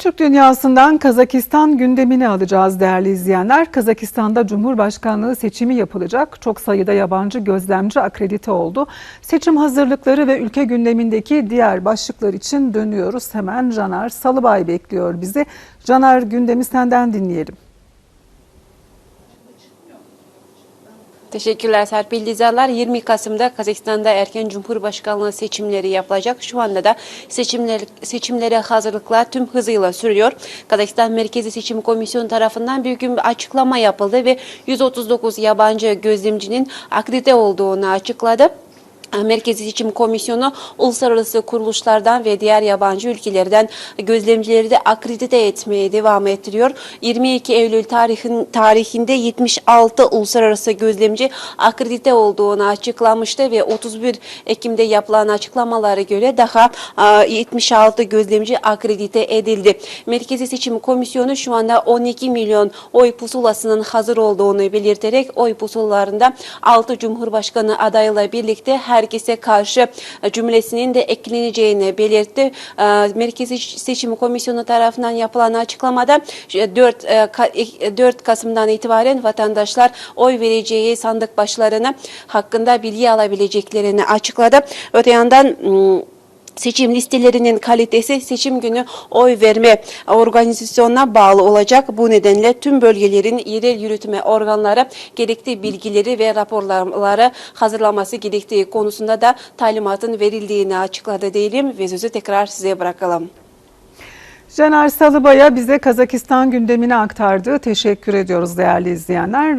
Türk dünyasından Kazakistan gündemini alacağız değerli izleyenler. Kazakistan'da Cumhurbaşkanlığı seçimi yapılacak. Çok sayıda yabancı gözlemci akredite oldu. Seçim hazırlıkları ve ülke gündemindeki diğer başlıklar için dönüyoruz. Hemen Caner Salıbay bekliyor bizi. Caner gündemi senden dinleyelim. Teşekkürler Serpil Dizalar. 20 Kasım'da Kazakistan'da erken Cumhurbaşkanlığı seçimleri yapılacak. Şu anda da seçimler, seçimlere hazırlıklar tüm hızıyla sürüyor. Kazakistan Merkezi Seçim Komisyonu tarafından bir gün bir açıklama yapıldı ve 139 yabancı gözlemcinin akredite olduğunu açıkladı. Merkezi Seçim Komisyonu uluslararası kuruluşlardan ve diğer yabancı ülkelerden gözlemcileri de akredite etmeye devam ettiriyor. 22 Eylül tarihin, tarihinde 76 uluslararası gözlemci akredite olduğunu açıklamıştı ve 31 Ekim'de yapılan açıklamalara göre daha a, 76 gözlemci akredite edildi. Merkezi Seçim Komisyonu şu anda 12 milyon oy pusulasının hazır olduğunu belirterek oy pusulalarında 6 Cumhurbaşkanı adayla birlikte herkese karşı e, cümlesinin de ekleneceğini belirtti. E, Merkezi Seçim Komisyonu tarafından yapılan açıklamada 4, 4 Kasım'dan itibaren vatandaşlar oy vereceği sandık başlarını hakkında bilgi alabileceklerini açıkladı. Öte yandan Seçim listelerinin kalitesi seçim günü oy verme organizasyonuna bağlı olacak. Bu nedenle tüm bölgelerin yerel yürütme organları gerekli bilgileri ve raporları hazırlaması gerektiği konusunda da talimatın verildiğini açıkladı diyelim ve sözü tekrar size bırakalım. Caner Salıbay'a bize Kazakistan gündemini aktardı. Teşekkür ediyoruz değerli izleyenler.